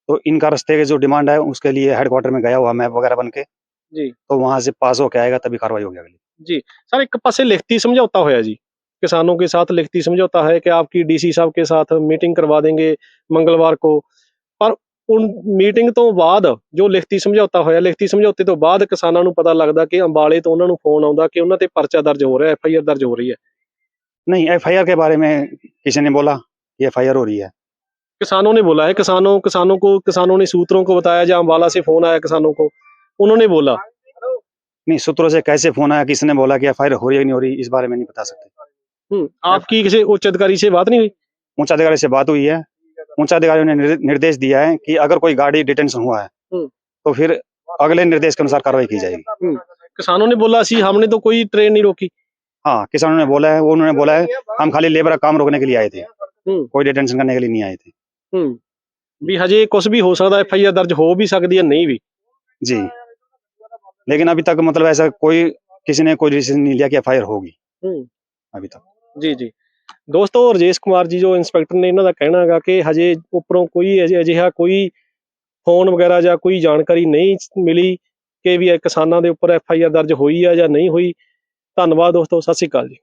तो इनका रस्ते की जो डिमांड है उसके लिए हेडक्वार्टर में गया हुआ मैप वगैरह बन के जी। तो वहां से पास होके आएगा तभी कार्रवाई होगी अगली सर एक पासे लिखती समझौता होया जी किसानों के साथ लिखती समझौता है कि आपकी डीसी साहब के साथ मीटिंग करवा देंगे मंगलवार को पर उन मीटिंग ਤੋਂ ਬਾਅਦ ਜੋ ਲਿਖਤੀ ਸਮਝੌਤਾ ਹੋਇਆ ਲਿਖਤੀ ਸਮਝੌਤੇ ਤੋਂ ਬਾਅਦ ਕਿਸਾਨਾਂ ਨੂੰ ਪਤਾ ਲੱਗਦਾ ਕਿ ਅੰਬਾਲੇ ਤੋਂ ਉਹਨਾਂ ਨੂੰ ਫੋਨ ਆਉਂਦਾ ਕਿ ਉਹਨਾਂ ਤੇ ਪਰਚਾ ਦਰਜ ਹੋ ਰਿਹਾ ਐਫ ਆਈ ਆਰ ਦਰਜ ਹੋ ਰਹੀ ਹੈ नहीं एफ के बारे में किसी ने बोला कि एफ हो रही है किसानों ने बोला है किसानों किसानों को किसानों ने सूत्रों को बताया जब अम्बाला से फ़ोन आया किसानों को उन्होंने बोला। नहीं सूत्रों से कैसे फ़ोन आया किसने बोला कि एफ़ हो रही है नहीं हो रही इस बारे में नहीं बता सकते। हम्म, आपकी किसी उच्च अधिकारी से बात नहीं हुई? उच्च अधिकारी से बात हुई है। उच्च अधिकारियों ने निर्देश दिया है कि अगर कोई गाड़ी डिटेंशन हुआ है हम्म। तो फिर अगले निर्देश के अनुसार कार्रवाई की जाएगी। किसानों ने बोला सी हमने तो कोई ट्रेन नहीं रोकी। हाँ किसानों ने बोला है वो उन्होंने बोला है हम खाली लेबर का काम रोकने के लिए आए थे। हम्म। कोई डिटेंशन करने के लिए नहीं आए थे। ਹੂੰ ਵੀ ਹਜੇ ਕੁਝ ਵੀ ਹੋ ਸਕਦਾ ਐਫ ਆਈ ਆਰ ਦਰਜ ਹੋ ਵੀ ਸਕਦੀ ਹੈ ਨਹੀਂ ਵੀ जी लेकिन अभी तक मतलब ऐसा कोई किसी ने कोई डिसीजन नहीं लिया कि एफ होगी हम्म। अभी तक ਜੀ ਜੀ ਦੋਸਤੋ ਰਜੇਸ਼ ਕੁਮਾਰ ਜੀ ਜੋ ਇੰਸਪੈਕਟਰ ਨੇ ਇਹਨਾਂ ਦਾ ਕਹਿਣਾ ਹੈਗਾ ਕਿ ਹਜੇ ਉੱਪਰੋਂ ਕੋਈ ਅਜਿ- ਅਜਿਹਾ ਕੋਈ ਫੋਨ ਵਗੈਰਾ ਜਾਂ ਕੋਈ ਜਾਣਕਾਰੀ ਨਹੀਂ ਮਿਲੀ ਕਿ ਵੀ ਇਹ ਕਿਸਾਨਾਂ ਦੇ ਉੱਪਰ ਐਫ ਆਈ ਆਰ ਦਰਜ ਹੋਈ ਆ ਜਾਂ ਨਹੀਂ ਹੋਈ ਧੰਨਵਾਦ ਦੋਸਤੋ ਸਤਿ ਸ਼੍ਰੀ ਅਕਾਲ ਜੀ